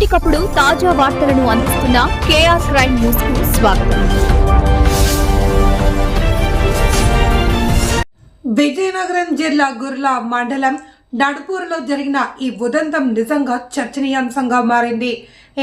ఎప్పటికప్పుడు తాజా వార్తలను అందిస్తున్న కేఆర్ క్రైమ్ న్యూస్కు స్వాగతం. విజయనగరం జిల్లా గుర్ల మండలం నడుపూరులో జరిగిన ఈ ఉదంతం నిజంగా చర్చనీయాంశంగా మారింది.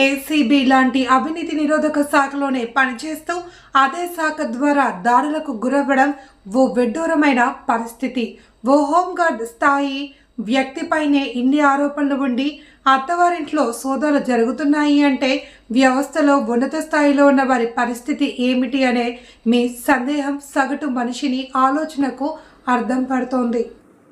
ఏసీబీ లాంటి అవినీతి నిరోధక శాఖలోనే పనిచేస్తూ అదే శాఖ ద్వారా దాడులకు గురవ్వడం ఓ విడ్డూరమైన పరిస్థితి. ఓ హోంగార్డ్ స్థాయి వ్యక్తిపైనే ఇన్ని ఆరోపణలు ఉండి అత్తవారింట్లో సోదాలు జరుగుతున్నాయి అంటే వ్యవస్థలో ఉన్నత స్థాయిలో ఉన్న వారి పరిస్థితి ఏమిటి అనే మీ సందేహం సగటు మనిషిని ఆలోచనకు అర్థం పడుతోంది.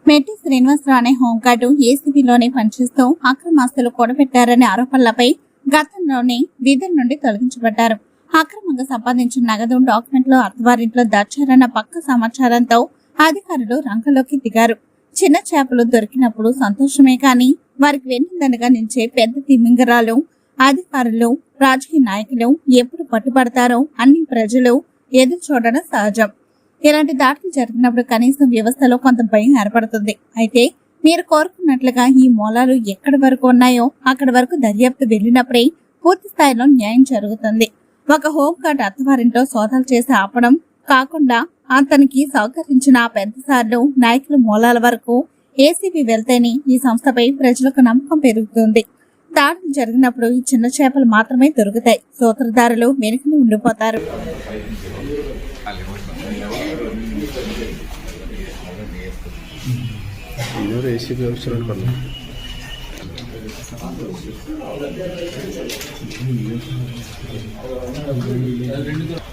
మెట్టి శ్రీనివాసరావు అనే హోంగార్డు ఏసీబీలోనే పనిచేస్తూ అక్రమాస్తులు కూడబెట్టారనే ఆరోపణలపై గతంలోనే విధుల నుండి తొలగించబడ్డారు. అక్రమంగా సంపాదించిన నగదు డాక్యుమెంట్లు అత్తవారింట్లో దాచారన్న పక్క సమాచారంతో అధికారులు రంగంలోకి దిగారు. చిన్న చేపలు దొరికినప్పుడు సంతోషమే కాని వారికి వెన్నుదన్నుగా నిలిచే పెద్ద తిమింగరాలు అధికారులు రాజకీయ నాయకులు ఎప్పుడు పట్టుబడతారో అన్ని ప్రజలు ఎదురు చూడడం సహజం. ఇలాంటి దాడులు జరిగినప్పుడు కనీసం వ్యవస్థలో కొంత భయం ఏర్పడుతుంది. అయితే మీరు కోరుకున్నట్లుగా ఈ మూలాలు ఎక్కడి వరకు ఉన్నాయో అక్కడి వరకు దర్యాప్తు వెళ్ళినప్పుడే పూర్తి స్థాయిలో న్యాయం జరుగుతుంది. ఒక హోంగార్డ్ అత్తవారింట్లో సోదాలు చేసి ఆపడం కాకుండా అతనికి సహకరించిన పెద్దసార్లు నాయకుల మూలాల వరకు ఏసీబీ వెళ్తేనే ఈ సంస్థపై ప్రజలకు నమ్మకం పెరుగుతుంది. దాడులు జరిగినప్పుడు ఈ చిన్న చేపలు మాత్రమే దొరుకుతాయి. సూత్రధారులు వెనుకని ఉండిపోతారు. రెండు